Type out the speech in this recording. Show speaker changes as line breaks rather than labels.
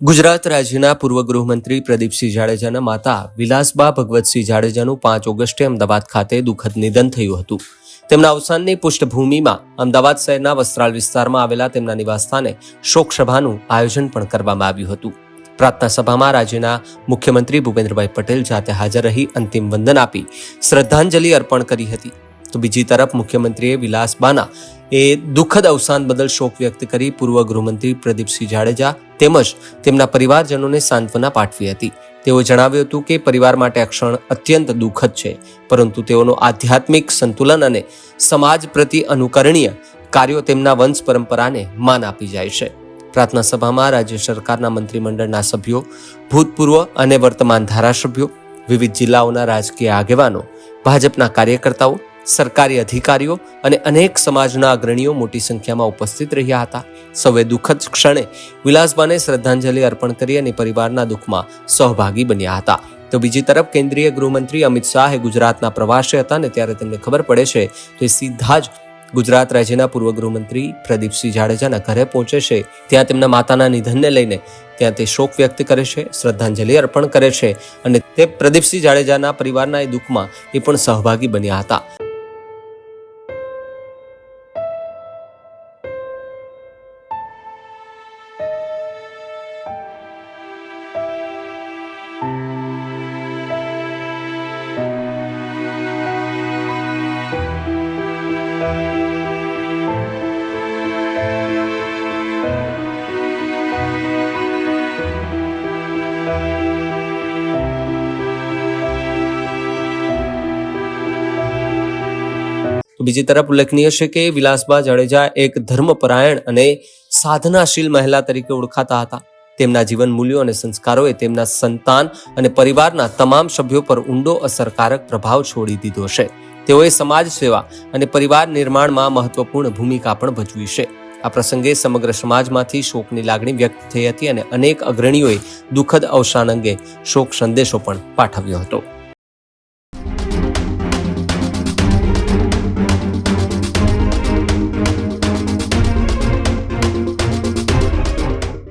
ગુજરાત રાજ્યના પૂર્વ ગૃહમંત્રી પ્રદીપસિંહ જાડેજાના માતા વિલાસબા ભગવતસિંહ જાડેજાનું પાંચ ઓગસ્ટે અમદાવાદ ખાતે દુઃખદ નિધન થયું હતું. તેમના અવસાનની પૃષ્ઠભૂમિમાં અમદાવાદ શહેરના વસ્ત્રાલ વિસ્તારમાં આવેલા તેમના નિવાસસ્થાને શોક સભાનું આયોજન પણ કરવામાં આવ્યું હતું. પ્રાર્થના સભામાં રાજ્યના મુખ્યમંત્રી ભૂપેન્દ્રભાઈ પટેલ જાતે હાજર રહી અંતિમ વંદન આપી શ્રદ્ધાંજલિ અર્પણ કરી હતી. તો બીજી તરફ મુખ્યમંત્રીએ વિલાસબાના એ દુઃખદ અવસાન બદલ શોક વ્યક્ત કરી પૂર્વ ગૃહમંત્રી પ્રદીપસિંહ જાડેજા તેમજ તેમના પરિવારજનોને સાંત્વના પાઠવી હતી. તેઓ જણાવ્યું હતું કે પરિવાર માટે આ ક્ષણ અત્યંત દુઃખદ છે, પરંતુ તેઓનો આધ્યાત્મિક સંતુલન અને સમાજ પ્રતિ અનુકરણીય કાર્યો તેમના વંશ પરંપરાને માન આપી જાય છે. પ્રાર્થના સભામાં રાજ્ય સરકારના મંત્રીમંડળના સભ્યો, ભૂતપૂર્વ અને વર્તમાન ધારાસભ્યો, વિવિધ જિલ્લાઓના રાજકીય આગેવાનો, ભાજપના કાર્યકર્તાઓ સરકારી અધિકારીઓ અને અનેક સમાજના અગ્રણીઓ મોટી સંખ્યામાં ઉપસ્થિત રહ્યા હતા. સૌએ દુઃખદ ક્ષણે વિલાસબાને શ્રદ્ધાંજલિ અર્પણ કરી અને પરિવારના દુઃખમાં સહભાગી બન્યા હતા. તો બીજી તરફ કેન્દ્રીય ગૃહમંત્રી અમિત શાહ એ ગુજરાતના પ્રવાસે હતા ને ત્યારે તેમને ખબર પડે છે તો એ સીધા જ ગુજરાત રાજ્યના પૂર્વ ગૃહમંત્રી પ્રદીપસિંહ જાડેજાના ઘરે પહોંચે છે. ત્યાં તેમના માતાના નિધનને લઈને ત્યાં તે શોક વ્યક્ત કરે છે, શ્રદ્ધાંજલિ અર્પણ કરે છે અને તે પ્રદીપસિંહ જાડેજાના પરિવારના એ દુઃખમાં એ પણ સહભાગી બન્યા હતા. તો બીજી તરફ ઉલ્લેખનીય છે કે વિલાસબા જાડેજા એક ધર્મપરાયણ અને સાધનાશીલ મહિલા તરીકે ઓળખાતા હતા. તેમના જીવન મૂલ્યો અને સંસ્કારોએ તેમના સંતાન અને પરિવારના તમામ સભ્યો પર ઊંડો અસરકારક પ્રભાવ છોડી દીધો છે. તેઓએ સમાજ સેવા અને પરિવાર નિર્માણમાં મહત્વપૂર્ણ ભૂમિકા પણ ભજવી છે. આ પ્રસંગે સમગ્ર સમાજમાંથી શોકની લાગણી વ્યક્ત થઈ હતી અને અનેક અગ્રણીઓએ દુઃખદ અવસાન અંગે શોક સંદેશો પણ પાઠવ્યો હતો.